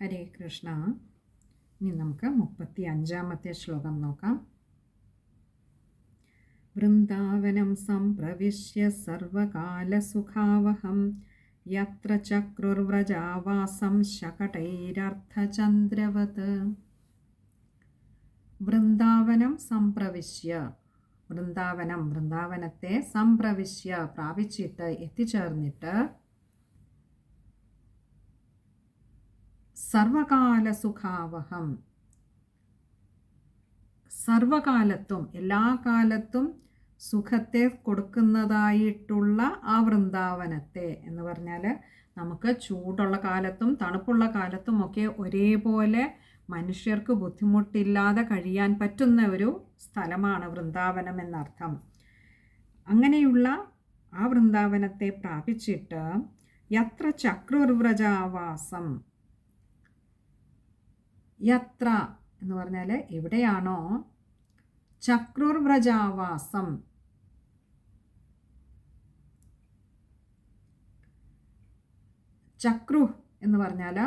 ഹരേ കൃഷ്ണ. ഇനി നമുക്ക് മുപ്പത്തി അഞ്ചാമത്തെ ശ്ലോകം നോക്കാം. വൃന്ദാവനം സംപ്രവിശ്യ സർവകാലസുഖാവഹം യത്ര ചക്രുർവ്രജാവാസം ശകടൈരർത്ഥചന്ദ്രവത്. വൃന്ദാവനം സംപ്രവിശ്യ വൃന്ദാവനം വൃന്ദാവനത്തെ സംപ്രവിശ്യ പ്രാപിച്ചിട്ട് എത്തിച്ചേർന്നിട്ട് സർവകാലസുഖാവഹം. സർവകാലത്തും എല്ലാ കാലത്തും സുഖത്തെ കൊടുക്കുന്നതായിട്ടുള്ള ആ വൃന്ദാവനത്തെ എന്ന് പറഞ്ഞാൽ നമുക്ക് ചൂടുള്ള കാലത്തും തണുപ്പുള്ള കാലത്തും ഒക്കെ ഒരേപോലെ മനുഷ്യർക്ക് ബുദ്ധിമുട്ടില്ലാതെ കഴിയാൻ പറ്റുന്ന ഒരു സ്ഥലമാണ് വൃന്ദാവനം എന്നർത്ഥം. അങ്ങനെയുള്ള ആ വൃന്ദാവനത്തെ പ്രാപിച്ചിട്ട് യത്ര ചക്രുർവ്രജാവാസം യത്ര എന്ന് പറഞ്ഞാൽ എവിടെയാണോ ചക്രുർവ്രജാവാസം. ചക്രു എന്ന് പറഞ്ഞാൽ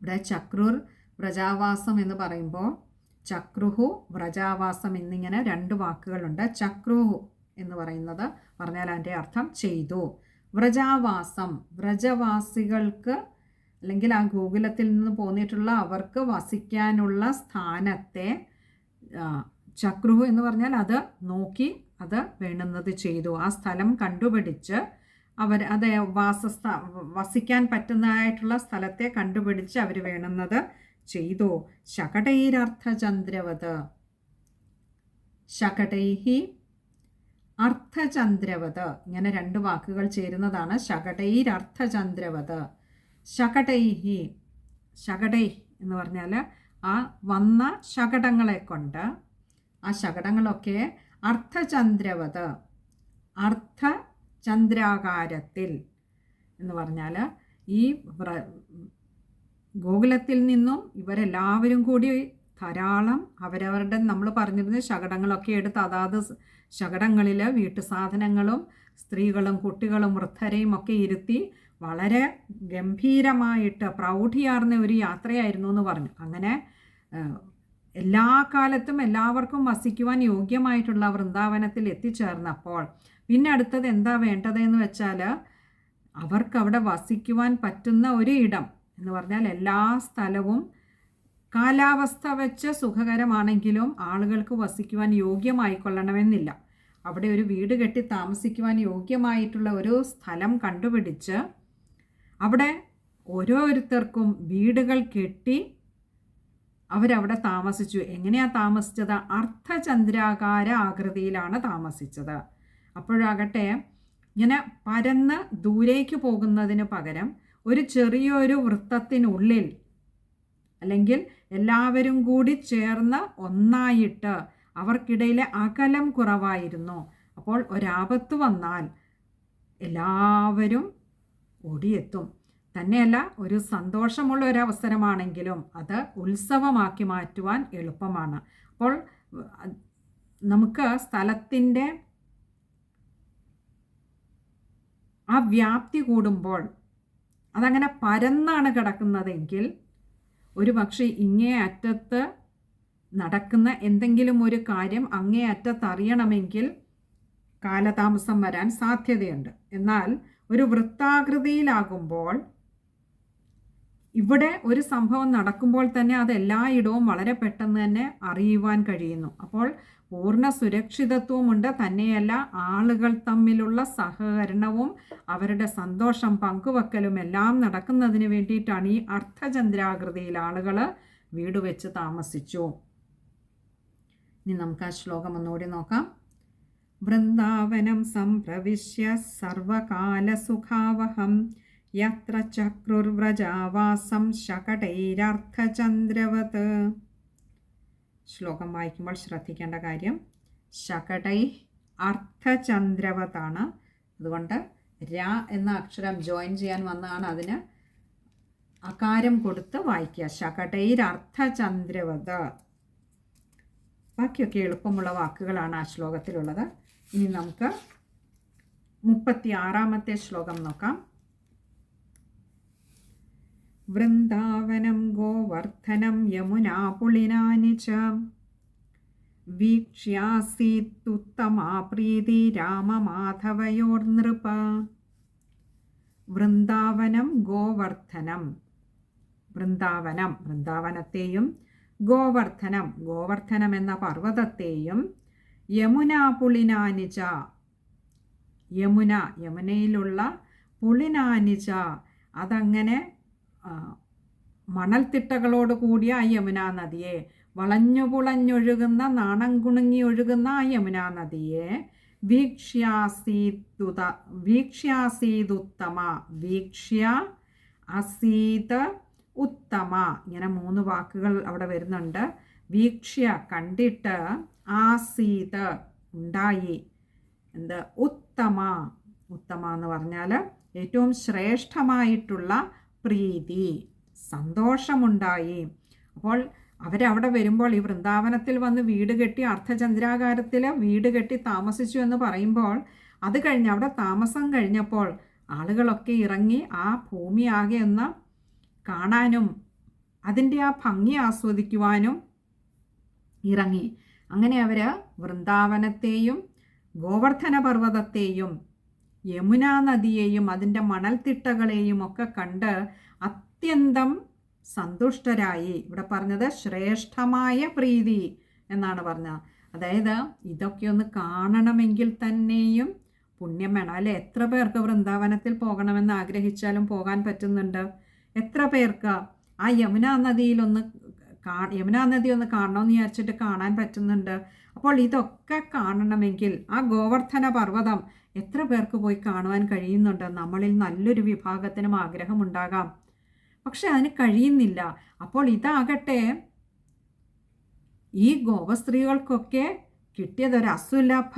ഇവിടെ ചക്രുർ വ്രജാവാസം എന്ന് പറയുമ്പോൾ ചക്രുഹു വ്രജാവാസം എന്നിങ്ങനെ രണ്ട് വാക്കുകളുണ്ട്. ചക്രുഹു എന്ന് പറയുന്നത് പറഞ്ഞാൽ അതിന്റെ അർത്ഥം ചെയ്തു. വ്രജാവാസം വ്രജവാസികൾക്ക് അല്ലെങ്കിൽ ആ ഗോകുലത്തിൽ നിന്ന് പോന്നിട്ടുള്ള അവർക്ക് വസിക്കാനുള്ള സ്ഥാനത്തെ ചക്രുഹു എന്ന് പറഞ്ഞാൽ അത് നോക്കി അത് വേണ്ടുന്നത് ചെയ്തു. ആ സ്ഥലം കണ്ടുപിടിച്ച് അവർ അത് വാസസ്ഥ വസിക്കാൻ പറ്റുന്നതായിട്ടുള്ള സ്ഥലത്തെ കണ്ടുപിടിച്ച് അവർ വേണമെന്നത് ചെയ്തു. ശകടൈരർത്ഥചന്ദ്രവത്. ശകടൈഹി അർത്ഥചന്ദ്രവത്. ഇങ്ങനെ രണ്ട് വാക്കുകൾ ചേരുന്നതാണ് ശകടൈരർത്ഥചന്ദ്രവത്. ശകടൈഹി ശകടൈ എന്ന് പറഞ്ഞാൽ ആ വന്ന ശകടങ്ങളെ കൊണ്ട് ആ ശകടങ്ങളൊക്കെ അർത്ഥചന്ദ്രവത് അർത്ഥചന്ദ്രാകാരത്തിൽ എന്ന് പറഞ്ഞാൽ ഈ ഗോകുലത്തിൽ നിന്നും ഇവരെല്ലാവരും കൂടി ധാരാളം അവരവരുടെ നമ്മൾ പറഞ്ഞിരുന്ന ശകടങ്ങളൊക്കെ എടുത്ത് അതാത് ശകടങ്ങളിൽ വീട്ടു സാധനങ്ങളും സ്ത്രീകളും കുട്ടികളും വൃദ്ധരെയും ഒക്കെ ഇരുത്തി വളരെ ഗംഭീരമായിട്ട് പ്രൗഢിയാർന്ന ഒരു യാത്രയായിരുന്നു എന്ന് പറഞ്ഞു. അങ്ങനെ എല്ലാ കാലത്തും എല്ലാവർക്കും വസിക്കുവാൻ യോഗ്യമായിട്ടുള്ള വൃന്ദാവനത്തിൽ എത്തിച്ചേർന്നപ്പോൾ പിന്നെ അടുത്തത് എന്താ വേണ്ടതെന്ന് വെച്ചാൽ അവർക്ക് അവിടെ വസിക്കുവാൻ പറ്റുന്ന ഒരു ഇടം എന്ന് പറഞ്ഞാൽ എല്ലാ സ്ഥലവും കാലാവസ്ഥ വെച്ച് സുഖകരമാണെങ്കിലും ആളുകൾക്ക് വസിക്കുവാൻ യോഗ്യമായിക്കൊള്ളണമെന്നില്ല. അവിടെ ഒരു വീട് കെട്ടി താമസിക്കുവാൻ യോഗ്യമായിട്ടുള്ള ഒരു സ്ഥലം കണ്ടുപിടിച്ച് അവിടെ ഓരോരുത്തർക്കും വീടുകൾ കെട്ടി അവരവിടെ താമസിച്ചു. എങ്ങനെയാണ് താമസിച്ചത്? അർദ്ധചന്ദ്രാകാര ആകൃതിയിലാണ് താമസിച്ചത്. അപ്പോഴാകട്ടെ ഇങ്ങനെ പരന്ന് ദൂരേക്ക് പോകുന്നതിന് പകരം ഒരു ചെറിയൊരു വൃത്തത്തിനുള്ളിൽ അല്ലെങ്കിൽ എല്ലാവരും കൂടി ചേർന്ന് ഒന്നായിട്ട് അവർക്കിടയിലെ അകലം കുറവായിരുന്നു. അപ്പോൾ ഒരാപത്ത് വന്നാൽ എല്ലാവരും ഓടിയെത്തും തന്നെയല്ല ഒരു സന്തോഷമുള്ള ഒരു അവസരമാണെങ്കിലും അത് ഉത്സവമാക്കി മാറ്റുവാൻ എളുപ്പമാണ്. അപ്പോൾ നമുക്ക് സ്ഥലത്തിന്റെ ആ വ്യാപ്തി കൂടുമ്പോൾ അതങ്ങനെ പരന്നാണ് കിടക്കുന്നതെങ്കിൽ ഒരു പക്ഷേ ഇങ്ങേ അറ്റത്ത് നടക്കുന്ന എന്തെങ്കിലും ഒരു കാര്യം അങ്ങേ അറ്റത്ത് അറിയണമെങ്കിൽ കാലതാമസം വരാൻ സാധ്യതയുണ്ട്. എന്നാൽ ഒരു വൃത്താകൃതിയിലാകുമ്പോൾ ഇവിടെ ഒരു സംഭവം നടക്കുമ്പോൾ തന്നെ അത് എല്ലായിടവും വളരെ പെട്ടെന്ന് തന്നെ അറിയുവാൻ കഴിയുന്നു. അപ്പോൾ പൂർണ സുരക്ഷിതത്വമുണ്ട്. തന്നെയല്ല ആളുകൾ തമ്മിലുള്ള സഹകരണവും അവരുടെ സന്തോഷം പങ്കുവെക്കലും എല്ലാം നടക്കുന്നതിന് വേണ്ടിയിട്ടാണ് ഈ അർദ്ധചന്ദ്രാകൃതിയിൽ ആളുകൾ വീട് വെച്ച് താമസിച്ചു. ഇനി നമുക്ക് ആ ശ്ലോകം ഒന്നുകൂടി നോക്കാം. വൃന്ദാവനം സംപ്രവിശ്യ സർവകാലസുഖാവഹം. യത്ര ചക്രുർവ്രജാവാസം ശകടൈരർത്ഥചന്ദ്രവത്. ശ്ലോകം വായിക്കുമ്പോൾ ശ്രദ്ധിക്കേണ്ട കാര്യം ശകടൈ അർത്ഥചന്ദ്രവതാണ്. അതുകൊണ്ട് ര എന്ന അക്ഷരം ജോയിൻ ചെയ്യാൻ വന്നതാണ് അതിന് അകാരം കൊടുത്ത് വായിക്കുക. ശകടൈരർത്ഥചന്ദ്രവത്. ബാക്കിയൊക്കെ എളുപ്പമുള്ള വാക്കുകളാണ് ആ ശ്ലോകത്തിലുള്ളത്. ഇനി നമുക്ക് മുപ്പത്തി ആറാമത്തെ ശ്ലോകം നോക്കാം. വൃന്ദാവനം ഗോവർദ്ധനം യമുനാ പുളിനാനി ച. വീക്ഷ്യാസീത്തുത്തമാ പ്രീതി രാമമാധവയോർനൃപ വൃന്ദാവനം ഗോവർദ്ധനം. വൃന്ദാവനം വൃന്ദാവനത്തെയും ഗോവർദ്ധനം. ഗോവർദ്ധനം എന്ന പർവതത്തെയും യമുന പുളിനാനിച്ച യമുന യമുനയിലുള്ള പുളിനാനിച്ച അതങ്ങനെ മണൽത്തിട്ടകളോട് കൂടിയ ആ യമുന നദിയെ വളഞ്ഞു പുളഞ്ഞൊഴുകുന്ന നാണം കുണുങ്ങി ഒഴുകുന്ന ആ യമുന നദിയെ വീക്ഷ്യാസീതുത വീക്ഷ്യാസീതുത്തമ വീക്ഷ്യ അസീത ഉത്തമ. ഇങ്ങനെ മൂന്ന് വാക്കുകൾ അവിടെ വരുന്നുണ്ട്. വീക്ഷ്യ കണ്ടിട്ട് ആസീത് ഉണ്ടായി. എന്ത്? ഉത്തമ. ഉത്തമ എന്ന് പറഞ്ഞാൽ ഏറ്റവും ശ്രേഷ്ഠമായിട്ടുള്ള പ്രീതി. സന്തോഷമുണ്ടായി. അപ്പോൾ അവരവിടെ വരുമ്പോൾ ഈ വൃന്ദാവനത്തിൽ വന്ന് വീട് കെട്ടി അർദ്ധചന്ദ്രാകാരത്തിൽ വീട് കെട്ടി താമസിച്ചു എന്ന് പറയുമ്പോൾ അത് കഴിഞ്ഞ് അവിടെ താമസം കഴിഞ്ഞപ്പോൾ ആളുകളൊക്കെ ഇറങ്ങി ആ ഭൂമി ആകെ ഒന്ന് കാണാനും അതിന്റെ ആ ഭംഗി ആസ്വദിക്കുവാനും ഇറങ്ങി. അങ്ങനെ അവർ വൃന്ദാവനത്തെയും ഗോവർദ്ധന പർവതത്തെയും യമുനാ നദിയെയും അതിന്റെ മണൽത്തിട്ടകളെയും ഒക്കെ കണ്ട് അത്യന്തം സന്തുഷ്ടരായി. ഇവിടെ പറഞ്ഞത് ശ്രേഷ്ഠമായ പ്രീതി എന്നാണ് പറഞ്ഞത്. അതായത് ഇതൊക്കെ ഒന്ന് കാണണമെങ്കിൽ തന്നെയും പുണ്യം വേണം. അല്ലെ? എത്ര പേർക്ക് വൃന്ദാവനത്തിൽ പോകണമെന്ന് ആഗ്രഹിച്ചാലും പോകാൻ പറ്റുന്നുണ്ട്. എത്ര പേർക്ക്? ആ യമുന നദിയിലൊന്ന് കാ യമുന നദി ഒന്ന് കാണണമെന്ന് വിചാരിച്ചിട്ട് കാണാൻ പറ്റുന്നുണ്ട്. അപ്പോൾ ഇതൊക്കെ കാണണമെങ്കിൽ ആ ഗോവർദ്ധന പർവതം എത്ര പേർക്ക് പോയി കാണുവാൻ കഴിയുന്നുണ്ട്? നമ്മളിൽ നല്ലൊരു വിഭാഗത്തിനും ആഗ്രഹമുണ്ടാകാം പക്ഷെ അതിന് കഴിയുന്നില്ല. അപ്പോൾ ഇതാകട്ടെ ഈ ഗോപസ്ത്രീകൾക്കൊക്കെ കിട്ടിയതൊരു അസുലഭ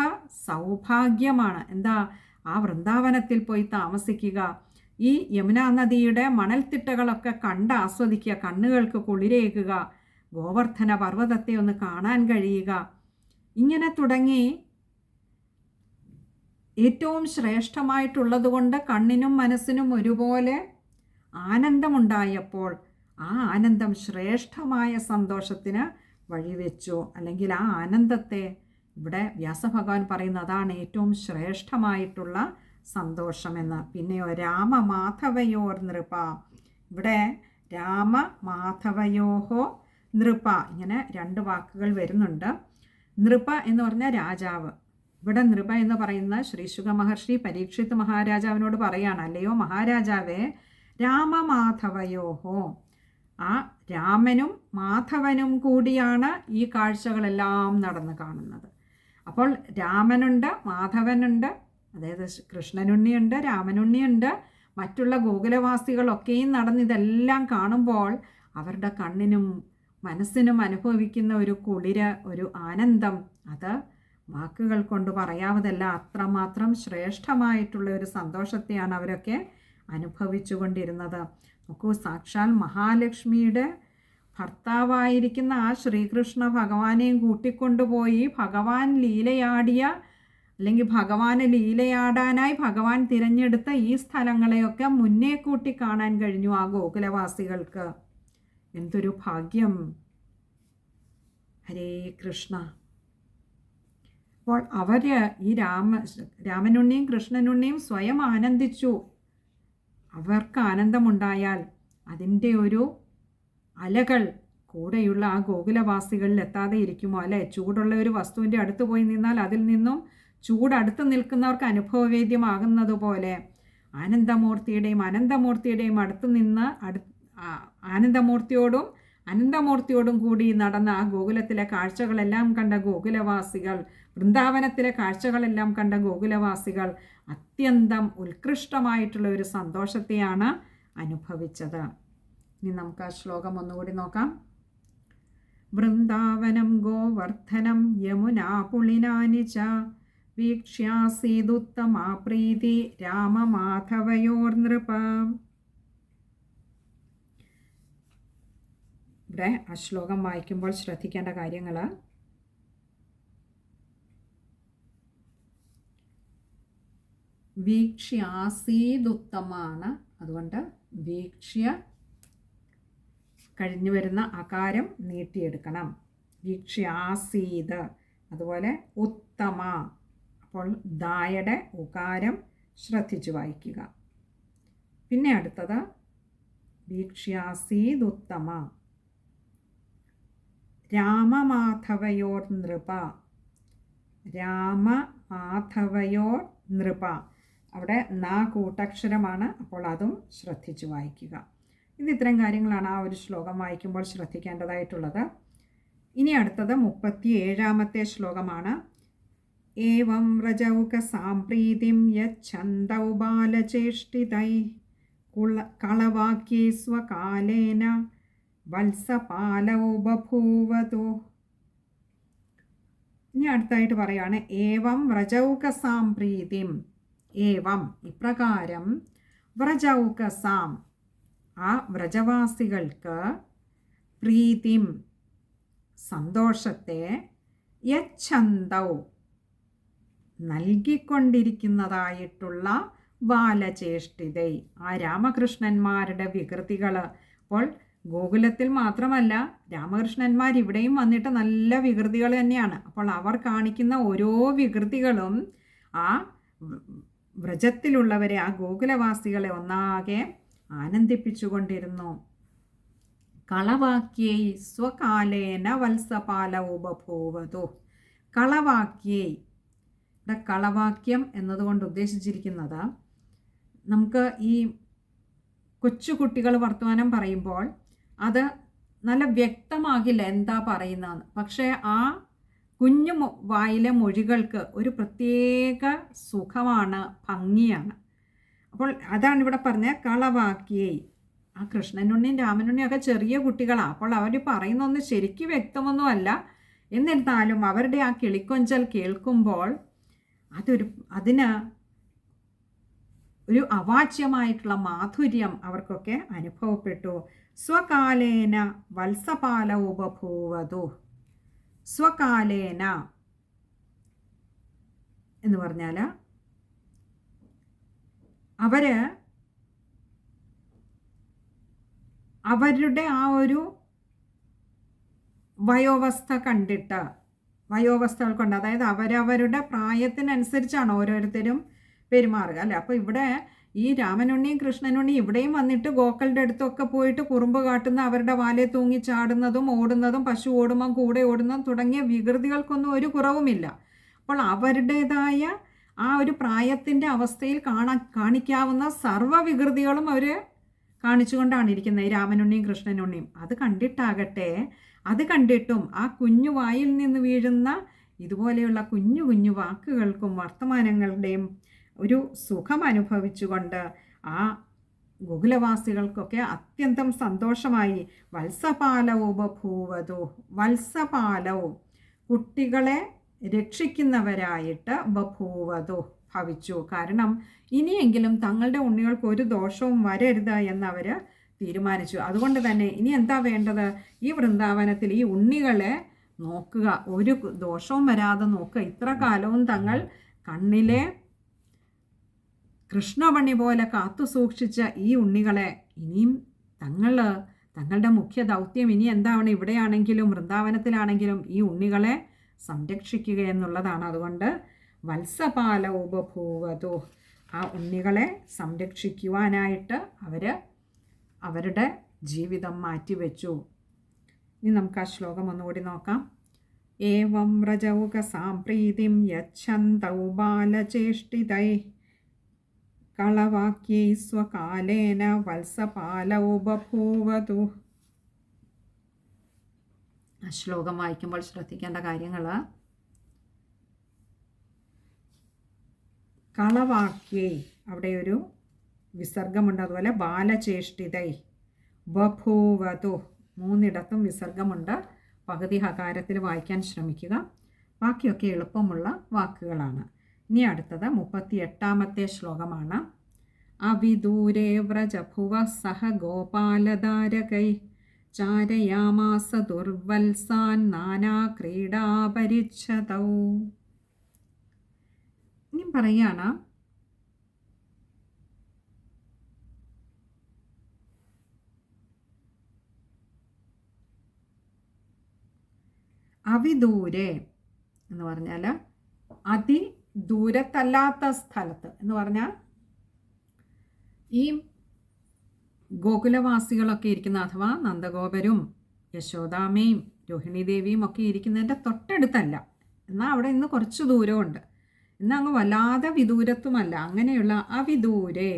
സൗഭാഗ്യമാണ്. എന്താ? ആ വൃന്ദാവനത്തിൽ പോയി താമസിക്കുക. ഈ യമുനാ നദിയുടെ മണൽത്തിട്ടകളൊക്കെ കണ്ട് ആസ്വദിക്കുക കണ്ണുകൾക്ക് കുളിരേക്കുക ഗോവർദ്ധന പർവതത്തെ ഒന്ന് കാണാൻ കഴിയുക. ഇങ്ങനെ തുടങ്ങി ഏറ്റവും ശ്രേഷ്ഠമായിട്ടുള്ളതുകൊണ്ട് കണ്ണിനും മനസ്സിനും ഒരുപോലെ ആനന്ദമുണ്ടായപ്പോൾ ആ ആനന്ദം ശ്രേഷ്ഠമായ സന്തോഷത്തിന് വഴിവെച്ചു അല്ലെങ്കിൽ ആ ആനന്ദത്തെ ഇവിടെ വ്യാസഭഗവാൻ പറയുന്ന അതാണ് ഏറ്റവും ശ്രേഷ്ഠമായിട്ടുള്ള സന്തോഷമെന്ന്. പിന്നെയോ രാമമാധവയോർ നൃപ. ഇവിടെ രാമ മാധവയോഹോ നൃപ. ഇങ്ങനെ രണ്ട് വാക്കുകൾ വരുന്നുണ്ട്. നൃപ എന്ന് പറഞ്ഞാൽ രാജാവ്. ഇവിടെ നൃപ എന്ന് പറയുന്ന ശ്രീശുഖ മഹർഷി പരീക്ഷിത് മഹാരാജാവിനോട് പറയാണ്. അല്ലയോ മഹാരാജാവേ രാമ മാധവയോഹോ ആ രാമനും മാധവനും കൂടിയാണ് ഈ കാഴ്ചകളെല്ലാം നടന്ന് കാണുന്നത്. അപ്പോൾ രാമനുണ്ട് മാധവനുണ്ട് അതായത് കൃഷ്ണനുണ്ണിയുണ്ട് രാമനുണ്ണിയുണ്ട് മറ്റുള്ള ഗോകുലവാസികളൊക്കെയും നടന്ന് ഇതെല്ലാം കാണുമ്പോൾ അവരുടെ കണ്ണിനും മനസ്സിനും അനുഭവിക്കുന്ന ഒരു കുളിര് ഒരു ആനന്ദം അത് വാക്കുകൾ കൊണ്ട് പറയാവതല്ല അത്രമാത്രം ശ്രേഷ്ഠമായിട്ടുള്ള ഒരു സന്തോഷത്തെയാണ് അവരൊക്കെ അനുഭവിച്ചു കൊണ്ടിരുന്നത് നോക്കൂ സാക്ഷാൽ മഹാലക്ഷ്മിയുടെ ഭർത്താവായിരിക്കുന്ന ആ ശ്രീകൃഷ്ണ ഭഗവാനെയും കൂട്ടിക്കൊണ്ടുപോയി ഭഗവാൻ ലീലയാടിയ അല്ലെങ്കിൽ ഭഗവാന് ലീലയാടാനായി ഭഗവാൻ തിരഞ്ഞെടുത്ത ഈ സ്ഥലങ്ങളെയൊക്കെ മുന്നേ കൂട്ടി കാണാൻ കഴിഞ്ഞു ആ ഗോകുലവാസികൾക്ക്. എന്തൊരു ഭാഗ്യം. ഹരേ കൃഷ്ണ. അപ്പോൾ അവർ ഈ രാമ രാമനുണ്ണിയും കൃഷ്ണനുണ്ണിയും സ്വയം ആനന്ദിച്ചു. അവർക്ക് ആനന്ദമുണ്ടായാൽ അതിന്റെ ഒരു അലകൾ കൂടെയുള്ള ആ ഗോകുലവാസികളിൽ എത്താതെ ഇരിക്കുമോ? അല്ലേ? ചൂടുള്ള ഒരു വസ്തുവിന്റെ അടുത്ത് പോയി നിന്നാൽ അതിൽ നിന്നും ചൂടടുത്ത് നിൽക്കുന്നവർക്ക് അനുഭവവേദ്യമാകുന്നത് പോലെ ആനന്ദമൂർത്തിയുടെയും അനന്തമൂർത്തിയുടെയും അടുത്ത് നിന്ന് അടു ആനന്ദമൂർത്തിയോടും അനന്തമൂർത്തിയോടും കൂടി നടന്ന ആ ഗോകുലത്തിലെ കാഴ്ചകളെല്ലാം കണ്ട ഗോകുലവാസികൾ വൃന്ദാവനത്തിലെ കാഴ്ചകളെല്ലാം കണ്ട ഗോകുലവാസികൾ അത്യന്തം ഉത്കൃഷ്ടമായിട്ടുള്ള ഒരു സന്തോഷത്തെയാണ് അനുഭവിച്ചത്. ഇനി നമുക്ക് ആ ശ്ലോകം ഒന്നുകൂടി നോക്കാം. വൃന്ദാവനം ഗോവർദ്ധനം യമുനാ പുളിനാനി ച വീക്ഷ്യാസീതുത്തമാ പ്രീതി രാമമാധവയോർനൃപ. ഇവിടെ ആ ശ്ലോകം വായിക്കുമ്പോൾ ശ്രദ്ധിക്കേണ്ട കാര്യങ്ങൾ വീക്ഷ്യാസീതുത്തമാണ് അതുകൊണ്ട് വീക്ഷ്യ കഴിഞ്ഞു വരുന്ന അകാരം നീട്ടിയെടുക്കണം. വീക്ഷ്യാസീത് അതുപോലെ ഉത്തമ. അപ്പോൾ ദായടെ ഉകാരം ശ്രദ്ധിച്ചു വായിക്കുക. പിന്നെ അടുത്തത് വീക്ഷ്യാസീത് ഉത്തമ രാമമാധവയോർ നൃപ. രാമ രാമമാധവയോർ നൃപ. അവിടെ നാ കൂട്ടക്ഷരമാണ് അപ്പോൾ അതും ശ്രദ്ധിച്ചു വായിക്കുക. ഇത് ഇത്തരം കാര്യങ്ങളാണ് ആ ഒരു ശ്ലോകം വായിക്കുമ്പോൾ ശ്രദ്ധിക്കേണ്ടതായിട്ടുള്ളത്. ഇനി അടുത്തത് മുപ്പത്തി ഏഴാമത്തെ ശ്ലോകമാണ് ഏവം रजौकसाम्प्रीतिं സാംപ്രീതിം बालचेष्टितैः ബാലചേഷ്ടിതൈ. കുള കളവാക്യേ സ്വകാലേന വത്സപാലൗ ബഭൂവതു. ഇനി അടുത്തായിട്ട് പറയാണ് ഏവം വ്രജൗകസാം പ്രീതിം ഏവം ഇപ്രകാരം വ്രജൗകസാം ആ വ്രജവാസികൾക്ക് പ്രീതിം സന്തോഷത്തെ യച്ഛന്തൗ നൽകിക്കൊണ്ടിരിക്കുന്നതായിട്ടുള്ള ബാലചേഷ്ടിതൈ. ആ രാമകൃഷ്ണന്മാരുടെ വികൃതികൾ അപ്പോൾ ഗോകുലത്തിൽ മാത്രമല്ല രാമകൃഷ്ണന്മാർ ഇവിടെയും വന്നിട്ട് നല്ല വികൃതികൾ തന്നെയാണ്. അപ്പോൾ അവർ കാണിക്കുന്ന ഓരോ വികൃതികളും ആ വ്രജത്തിലുള്ളവരെ ആ ഗോകുലവാസികളെ ഒന്നാകെ ആനന്ദിപ്പിച്ചുകൊണ്ടിരുന്നു. കളവാക്യൈ സ്വകാലേന വത്സപാല ഉപഭൂവതു. കളവാക്യൈ ഇവിടെ കളവാക്യം എന്നതുകൊണ്ട് ഉദ്ദേശിച്ചിരിക്കുന്നത്. നമുക്ക് ഈ കൊച്ചു കുട്ടികൾ വർത്തമാനം പറയുമ്പോൾ അത് നല്ല വ്യക്തമാകില്ല എന്താ പറയുന്നതെന്ന്. പക്ഷേ ആ കുഞ്ഞു വായിലെ മൊഴികൾക്ക് ഒരു പ്രത്യേക സുഖമാണ് ഭംഗിയാണ്. അപ്പോൾ അതാണ് ഇവിടെ പറഞ്ഞ കളവാക്കിയേ. ആ കൃഷ്ണനുണ്ണിയും രാമനുണ്ണിയും ഒക്കെ ചെറിയ കുട്ടികളാണ് അപ്പോൾ അവർ പറയുന്നൊന്നും ശരിക്കും വ്യക്തമൊന്നുമല്ല. എന്നിരുന്നാലും അവരുടെ ആ കിളിക്കൊഞ്ചൽ കേൾക്കുമ്പോൾ അതൊരു അതിന് ഒരു അവാച്യമായിട്ടുള്ള മാധുര്യം അവർക്കൊക്കെ അനുഭവപ്പെട്ടു. സ്വകാലേന വത്സപാല ഉപഭൂവതു. സ്വകാലേന എന്ന് പറഞ്ഞാൽ അവർ അവരുടെ ആ ഒരു വയോവസ്ഥ കണ്ടിട്ട് വയോവസ്ഥകൾ കൊണ്ട് അതായത് അവരവരുടെ പ്രായത്തിനനുസരിച്ചാണ് ഓരോരുത്തരും പെരുമാറുക അല്ലേ? അപ്പോൾ ഇവിടെ ഈ രാമനുണ്ണിയും കൃഷ്ണനുണ്ണിയും ഇവിടെയും വന്നിട്ട് ഗോക്കളുടെ അടുത്തൊക്കെ പോയിട്ട് കുറുമ്പ് കാട്ടുന്ന അവരുടെ വാലെ തൂങ്ങി ചാടുന്നതും ഓടുന്നതും പശു ഓടുമ്പം കൂടെ ഓടുന്നതും തുടങ്ങിയ വികൃതികൾക്കൊന്നും ഒരു കുറവുമില്ല. അപ്പോൾ അവരുടേതായ ആ ഒരു പ്രായത്തിന്റെ അവസ്ഥയിൽ കാണാ കാണിക്കാവുന്ന സർവ വികൃതികളും അവർ കാണിച്ചുകൊണ്ടാണ് ഇരിക്കുന്നത്. ഈ രാമനുണ്ണിയും കൃഷ്ണനുണ്ണിയും. അത് കണ്ടിട്ടാകട്ടെ. അത് കണ്ടിട്ടും ആ കുഞ്ഞു വായിൽ നിന്ന് വീഴുന്ന ഇതുപോലെയുള്ള കുഞ്ഞു കുഞ്ഞു വാക്കുകൾക്കും വർത്തമാനങ്ങളുടെയും ഒരു സുഖം അനുഭവിച്ചുകൊണ്ട് ആ ഗോകുലവാസികൾക്കൊക്കെ അത്യന്തം സന്തോഷമായി. വത്സപാലവും ബഭൂവതു വത്സപാലവും കുട്ടികളെ രക്ഷിക്കുന്നവരായിട്ട് ബഭൂവതു ഭവിച്ചു. കാരണം ഇനിയെങ്കിലും തങ്ങളുടെ ഉണ്ണികൾക്ക് ഒരു ദോഷവും വരരുത് എന്നവർ തീരുമാനിച്ചു. അതുകൊണ്ട് തന്നെ ഇനി എന്താ വേണ്ടത്? ഈ വൃന്ദാവനത്തിൽ ഈ ഉണ്ണികളെ നോക്കുക. ഒരു ദോഷവും വരാതെ നോക്കുക. ഇത്ര കാലവും തങ്ങൾ കണ്ണിലെ കൃഷ്ണപണി പോലെ കാത്തു സൂക്ഷിച്ച ഈ ഉണ്ണികളെ ഇനിയും തങ്ങൾ തങ്ങളുടെ മുഖ്യ ദൗത്യം ഇനി എന്താണ്? ഇവിടെയാണെങ്കിലും വൃന്ദാവനത്തിലാണെങ്കിലും ഈ ഉണ്ണികളെ സംരക്ഷിക്കുക എന്നുള്ളതാണ്. അതുകൊണ്ട് വത്സപാല ഉപഭൂവതു ആ ഉണ്ണികളെ സംരക്ഷിക്കുവാനായിട്ട് അവർ അവരുടെ ജീവിതം മാറ്റിവെച്ചു. ഇനി നമുക്ക് ആ ശ്ലോകം ഒന്നുകൂടി നോക്കാം. ഏവം വ്രജൗക സാംപ്രീതിം യച്ഛന്തൗ ബാലചേഷ്ടിതൈ. കളവാക്യൈ സ്വകാലേന വത്സപാലൗ ബഭൂവതു ആ ശ്ലോകം വായിക്കുമ്പോൾ ശ്രദ്ധിക്കേണ്ട കാര്യങ്ങൾ കളവാക്യൈ അവിടെ ഒരു വിസർഗമുണ്ട്. അതുപോലെ ബാലചേഷ്ടിതൈ. ബഭൂവതു. മൂന്നിടത്തും വിസർഗമുണ്ട്. പകുതി ഹകാരത്തിൽ വായിക്കാൻ ശ്രമിക്കുക. ബാക്കിയൊക്കെ എളുപ്പമുള്ള വാക്കുകളാണ്. ഇനി അടുത്തത് മുപ്പത്തി എട്ടാമത്തെ ശ്ലോകമാണ്. അവിദൂരേ വ്രജഭുവ സഹ ഗോപാലധാരകൈ. ചാരയാമാസ ദുർവത്സാൻ നാനാ ക്രീഡാപരിച്ഛതൗ ഇനി പറയാണ് അവിദൂരെ എന്ന് പറഞ്ഞാൽ അതി ദൂരത്തല്ലാത്ത സ്ഥലത്ത് എന്ന് പറഞ്ഞാൽ ഈ ഗോകുലവാസികളൊക്കെ ഇരിക്കുന്ന അഥവാ നന്ദഗോപരും യശോദാമയും രോഹിണി ദേവിയും ഒക്കെ ഇരിക്കുന്നതിന്റെ തൊട്ടടുത്തല്ല. എന്നാൽ അവിടെ ഇന്ന് കുറച്ച് ദൂരമുണ്ട്. എന്നാൽ അങ്ങ് വല്ലാതെ വിദൂരത്തുമല്ല. അങ്ങനെയുള്ള അവിദൂരെ.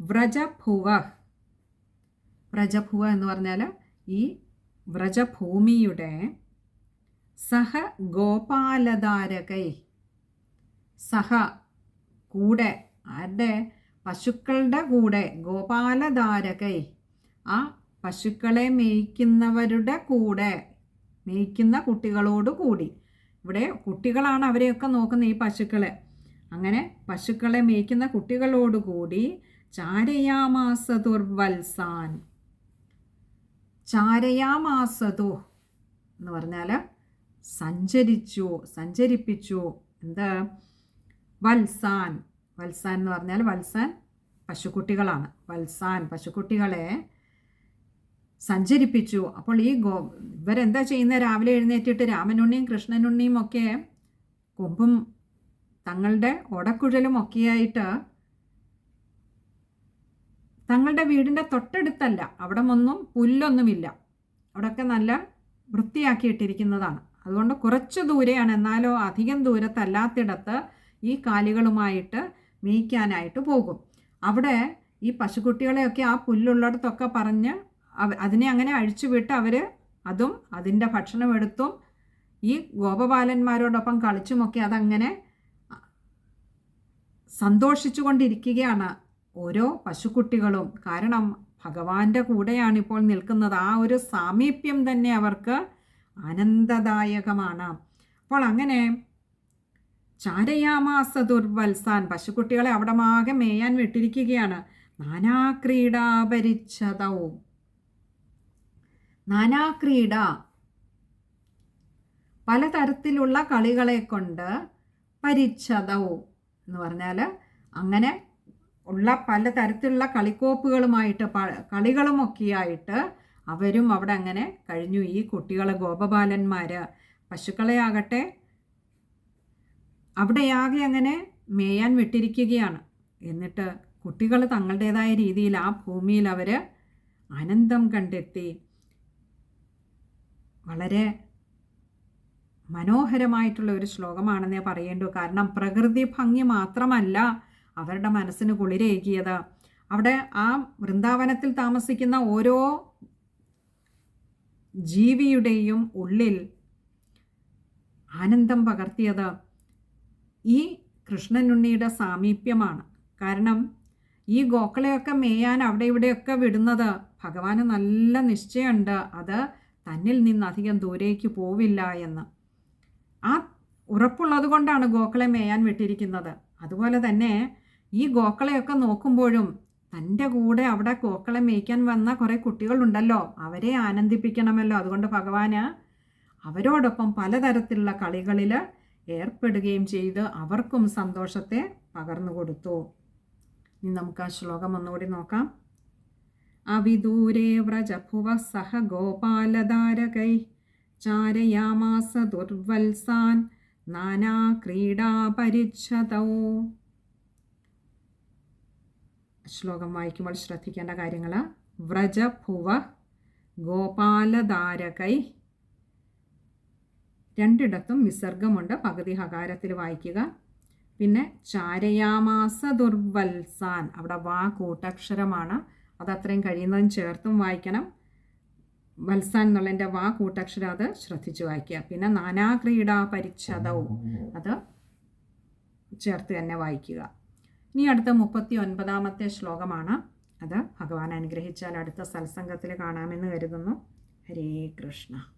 വ്രജഭുവ. വ്രജഭുവ എന്ന് പറഞ്ഞാൽ ഈ വ്രജഭൂമിയുടെ സഹ ഗോപാലധാരകൈ. സഹ കൂടെ ആരുടെ? പശുക്കളുടെ കൂടെ ഗോപാലധാരകൈ. ആ പശുക്കളെ മേയ്ക്കുന്നവരുടെ കൂടെ മേയ്ക്കുന്ന കുട്ടികളോട് കൂടി ഇവിടെ കുട്ടികളാണ് അവരെയൊക്കെ നോക്കുന്ന ഈ പശുക്കളെ. അങ്ങനെ പശുക്കളെ മേയ്ക്കുന്ന കുട്ടികളോടുകൂടി ചാരയാമാസതുർവത്സാൻ. ചാരയാമാസതു എന്ന് പറഞ്ഞാൽ സഞ്ചരിച്ചു സഞ്ചരിപ്പിച്ചു എന്താ? വത്സാൻ. വത്സാൻ എന്ന് പറഞ്ഞാൽ വത്സാൻ പശുക്കുട്ടികളാണ്. വത്സാൻ പശുക്കുട്ടികളെ സഞ്ചരിപ്പിച്ചു. അപ്പോൾ ഈ ഗോ ഇവരെന്താ ചെയ്യുന്നത് രാവിലെ എഴുന്നേറ്റിട്ട് രാമനുണ്ണിയും കൃഷ്ണനുണ്ണിയും ഒക്കെ കൊമ്പും തങ്ങളുടെ ഒടക്കുഴലും ഒക്കെയായിട്ട് തങ്ങളുടെ വീടിന്റെ തൊട്ടടുത്തല്ല അവിടെ ഒന്നും പുല്ലൊന്നുമില്ല. അവിടെയൊക്കെ നല്ല വൃത്തിയാക്കിയിട്ടിരിക്കുന്നതാണ്. അതുകൊണ്ട് കുറച്ച് ദൂരെയാണ് എന്നാലോ അധികം ദൂരത്തല്ലാത്തിടത്ത് ഈ കാലികളുമായിട്ട് മേയ്ക്കാനായിട്ട് പോകും. അവിടെ ഈ പശുക്കുട്ടികളെയൊക്കെ ആ പുല്ലുള്ളിടത്തൊക്കെ പറഞ്ഞ് അതിനെ അങ്ങനെ അഴിച്ചുവിട്ട് അവർ അതും അതിന്റെ ഭക്ഷണം എടുത്തും ഈ ഗോപബാലന്മാരോടൊപ്പം കളിച്ചുമൊക്കെ അതങ്ങനെ സന്തോഷിച്ചു കൊണ്ടിരിക്കുകയാണ് ഓരോ പശുക്കുട്ടികളും. കാരണം ഭഗവാന്റെ കൂടെയാണ് ഇപ്പോൾ നിൽക്കുന്നത്. ആ ഒരു സാമീപ്യം തന്നെ അവർക്ക് ആനന്ദദായകമാണ്. അപ്പോൾ അങ്ങനെ ചാരയാമാസ ദുർവത്സാൻ പശുക്കുട്ടികളെ അവിടെ മാകെ മേയാൻ വിട്ടിരിക്കുകയാണ്. നാനാക്രീഡാപരിച്ഛതവും നാനാക്രീഡ. പലതരത്തിലുള്ള കളികളെ കൊണ്ട് പരിച്ഛതവും എന്ന് പറഞ്ഞാൽ അങ്ങനെ ഉള്ള പലതരത്തിലുള്ള കളിക്കോപ്പുകളുമായിട്ട് കളികളുമൊക്കെയായിട്ട് അവരും അവിടെ അങ്ങനെ കഴിഞ്ഞു. ഈ കുട്ടികൾ ഗോപബാലന്മാർ പശുക്കളെ ആകട്ടെ അവിടെയാകെ അങ്ങനെ മേയാൻ വിട്ടിരിക്കുകയാണ്. എന്നിട്ട് കുട്ടികൾ തങ്ങളുടേതായ രീതിയിൽ ആ ഭൂമിയിൽ അവർ ആനന്ദം കണ്ടെത്തി. വളരെ മനോഹരമായിട്ടുള്ള ഒരു ശ്ലോകമാണെന്നേ പറയേണ്ടു. കാരണം പ്രകൃതി ഭംഗി മാത്രമല്ല അവരുടെ മനസ്സിന് കുളിരേകിയത്. അവിടെ ആ വൃന്ദാവനത്തിൽ താമസിക്കുന്ന ഓരോ ജീവിയുടെയും ഉള്ളിൽ ആനന്ദം പകർത്തിയത് ഈ കൃഷ്ണനുണ്ണിയുടെ സാമീപ്യമാണ്. കാരണം ഈ ഗോക്കളെയൊക്കെ മേയാൻ അവിടെ ഇവിടെയൊക്കെ വിടുന്നത് ഭഗവാന് നല്ല നിശ്ചയമുണ്ട്. അത് തന്നിൽ നിന്ന് അധികം ദൂരേക്ക് പോവില്ല എന്ന്. ആ ഉറപ്പുള്ളത് കൊണ്ടാണ് ഗോക്കളെ മേയാൻ വിട്ടിരിക്കുന്നത്. അതുപോലെ തന്നെ ഈ ഗോക്കളെയൊക്കെ നോക്കുമ്പോഴും തന്റെ കൂടെ അവിടെ ഗോക്കളെ മേയ്ക്കാൻ വന്ന കുറേ കുട്ടികളുണ്ടല്ലോ അവരെ ആനന്ദിപ്പിക്കണമല്ലോ. അതുകൊണ്ട് ഭഗവാന് അവരോടൊപ്പം പലതരത്തിലുള്ള കളികളിൽ ഏർപ്പെടുകയും ചെയ്ത് അവർക്കും സന്തോഷത്തെ പകർന്നു കൊടുത്തു ഇനി നമുക്ക് ആ ശ്ലോകം ഒന്നുകൂടി നോക്കാം. അവിദൂരേ വ്രജഭുവ സഹ ഗോപാലധാരകൈ ചാരയാമാസ ദുർവത്സാൻ നാനാ ക്രീഡാപരിച്ഛതൗ ശ്ലോകം വായിക്കുമ്പോൾ ശ്രദ്ധിക്കേണ്ട കാര്യങ്ങൾ. വ്രജഭുവ ഗോപാലധാരകൈ രണ്ടിടത്തും വിസർഗമുണ്ട്. പകുതി ഹകാരത്തിൽ വായിക്കുക. പിന്നെ ചാരയാമാസ ദുർവത്സാൻ. അവിടെ വാ കൂട്ടക്ഷരമാണ്. അത് അത്രയും കഴിയുന്നതും ചേർത്തും വായിക്കണം. വത്സാൻ എന്നുള്ളതിന്റെ വാ കൂട്ടക്ഷരം അത് ശ്രദ്ധിച്ചു വായിക്കുക. പിന്നെ നാനാക്രീഡാ പരിച്ഛതവും അത് ചേർത്ത് തന്നെ വായിക്കുക. ഇനി അടുത്ത മുപ്പത്തി ഒൻപതാമത്തെ ശ്ലോകമാണ്. അത് ഭഗവാൻ അനുഗ്രഹിച്ചാൽ അടുത്ത സത്സംഗത്തിൽ കാണാമെന്ന് കരുതുന്നു. ഹരേ കൃഷ്ണ.